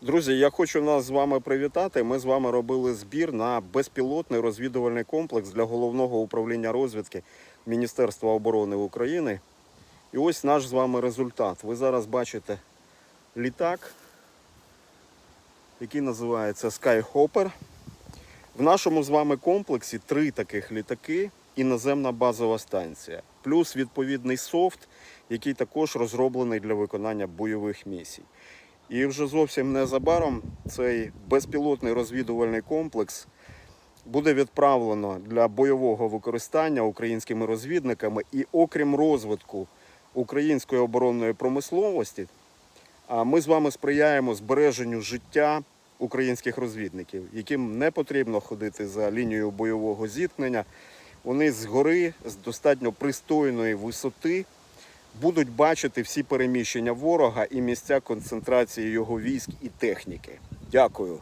Друзі, я хочу нас з вами привітати. Ми з вами робили збір на безпілотний розвідувальний комплекс для головного управління розвідки Міністерства оборони України. І ось наш з вами результат. Ви зараз бачите літак, який називається Skyhopper. В нашому з вами комплексі три таких літаки і наземна базова станція, плюс відповідний софт, який також розроблений для виконання бойових місій. І вже зовсім незабаром цей безпілотний розвідувальний комплекс буде відправлено для бойового використання українськими розвідниками. І окрім розвитку української оборонної промисловості, ми з вами сприяємо збереженню життя українських розвідників, яким не потрібно ходити за лінією бойового зіткнення. Вони згори з достатньо пристойної висоти будуть бачити всі переміщення ворога і місця концентрації його військ і техніки. Дякую.